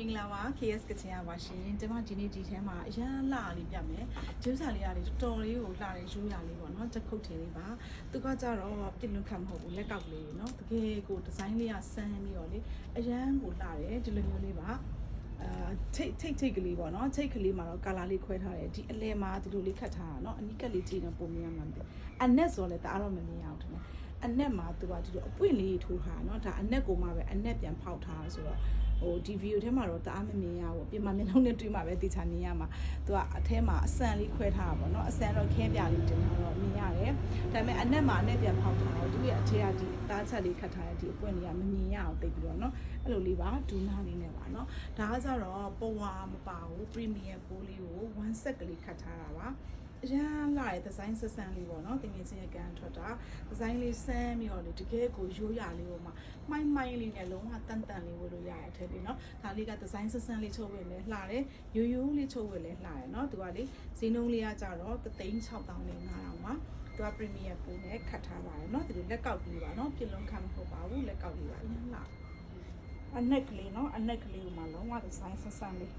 မင်္ဂလာပါ KS ကချင်ရပါရှင်ကျမဒီနေ့ဒီထဲမှာအရန်လှလေးပြမယ်ဂျူးစာလေးကလေတော်တော်လေးကိုလှတယ်ယူရလေးပေါ့နော်တစ်ခုတ်ထည်လေးပါသူကကြတော့ပြစ်လွတ်ခတ်မဟုတ်ဘူးလက်ကောက်လေးနော်တကယ်ကိုဒီဇိုင်းလေးကဆန်းပြီးတော့လေအရန်ကိုလှတယ်ဒီလိုမျိုးလေးပါအာထိတ်ထိတ်ထိတ်ကလေးပေါ့နော်ထိတ်ကလေးမှာတော့ကာလာလေးခွဲထားတယ်ဒီအလဲမှာဒီလိုလေးခတ်ထားတာနော်အနီးကပ်လေးကြည့်နေပုံမြင်ရမှာမသိအနက်ဆိုလည်းတအားတော့မမြင်ရအောင်တယ် အနက်မှာသူကဒီလိုအပွင့်လေးထိုးထားတာเนาะဒါအနက်ကိုမှပဲအနက်ပြန်ဖောက်ထားတာဆိုတော့ဟိုဒီဗီဒီယိုထဲမှာတော့တအားမမြင်ရဘူးပြင်မာမျက်လုံးနဲ့တွေ့မှပဲတေချာမြင်ရမှာသူကအထဲမှာအဆန်လေးခွဲထားတာပေါ့เนาะအဆန်တော့ခင်းပြလေးတင်ထားတော့မြင်ရတယ်ဒါပေမဲ့အနက်မှာအနက်ပြန်ဖောက်ထားတော့သူရဲ့အထက်ကဒီသားချက်လေးခတ်ထားတဲ့ဒီအပွင့်လေးကမမြင်ရအောင်တိတ်ပြီးတော့เนาะအဲ့လိုလေးပါဒူနာလေးနဲ့ပါเนาะဒါကကြတော့ပေါ်ဝါမပါဘူးပရီမီယံပိုးလေးကို1 set ကလေးခတ်ထားတာပါ အရန်လာတဲ့ဒီဇိုင်းဆက်ဆန်းလေးပေါ့နော်တင်ငယ်ချင်းရဲ့ကန်ထွက်တာဒီဇိုင်းလေးဆန်းပြီးတော့လေတကယ်ကိုရိုးရလေးပေါ့မှာမှိုင်းမှိုင်းလေးနဲ့လုံးဝတန်တန်လေးဝတ်လို့ရတဲ့အထက်လေးနော်ဒါလေးကဒီဇိုင်းဆက်ဆန်းလေးချုပ်ဝတ်လဲလှတယ်ရိုးရိုးလေးချုပ်ဝတ်လဲလှတယ်နော်သူကလေဈေးနှုန်းလေးကကြတော့36000နဲ့9000ပါသူက premier ပုံနဲ့ခတ်ထားပါတယ်เนาะဒီလိုလက်ကောက်လေးပါเนาะပြလုံးခံမဟုတ်ပါဘူးလက်ကောက်လေးပါအရင်လာအနက်ကလေးเนาะအနက်ကလေးကိုမှလုံးဝဒီဇိုင်းဆက်ဆန်းလေး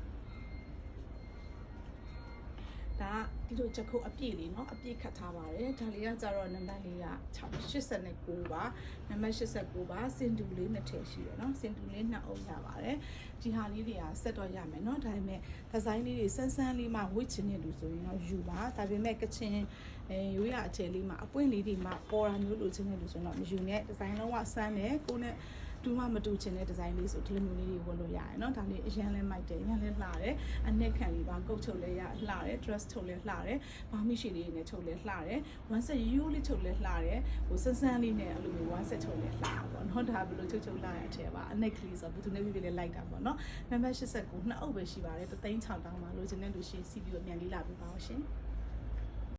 ဒါဒီလိုချက်ခုတ်အပြည့်လေးเนาะအပြည့်ခတ်ထားပါတယ်ဒါလေးကကြတော့နံပါတ်လေးက89ပါနံပါတ်89ပါစင်တူလေးနှစ်ထည့်ရှိတယ်เนาะစင်တူလေးနှစ်အုပ်ရပါတယ်ဒီဟာလေးတွေကဆက်တော့ရမယ်เนาะဒါပေမဲ့ဒီဇိုင်းလေးတွေဆန်းဆန်းလေးမှဝစ်ချင်တဲ့လူဆိုရင်တော့ယူပါဒါပေမဲ့ကချင်အဲရိုးရအခြေလေးမှာအပွင့်လေးတွေမှာပေါ်တာမျိုးလိုချင်တဲ့လူဆိုရင်တော့မယူနဲ့ဒီဇိုင်းလုံးဝဆန်းတယ်ကိုနဲ့ တူမှမတူချင်တဲ့ဒီဇိုင်းလေးဆိုဒီလိုမျိုးလေးတွေဝတ်လို့ရတယ်เนาะဒါလေးအရန်လဲမိုက်တယ်အရန်လဲလှတယ်အနက်ခံလေးပါကုတ်ချုပ်လဲရလှတယ် dress ချုပ်လဲလှတယ်ဘာမှရှိလေးနဲ့ချုပ်လဲလှတယ် one set ရိုးရိုးလေးချုပ်လဲလှတယ်ဟိုဆန်းဆန်းလေးနဲ့အဲ့လိုမျိုး one set ချုပ်လဲလှတာပေါ့เนาะဒါဘယ်လိုချုပ်ချုပ်လှရတဲ့အထက်ပါအနက်ကလေးဆိုတော့ဘယ်သူနဲ့ပြပြလဲလိုက်တာပေါ့เนาะ membership ဆက်ကိုနှစ်အုပ်ပဲရှိပါတယ်3သိန်း6တောင်းပါလို့ခြင်းတဲ့လူရှိစီပြီးအမြန်လေးလာပြပါအောင်ရှင်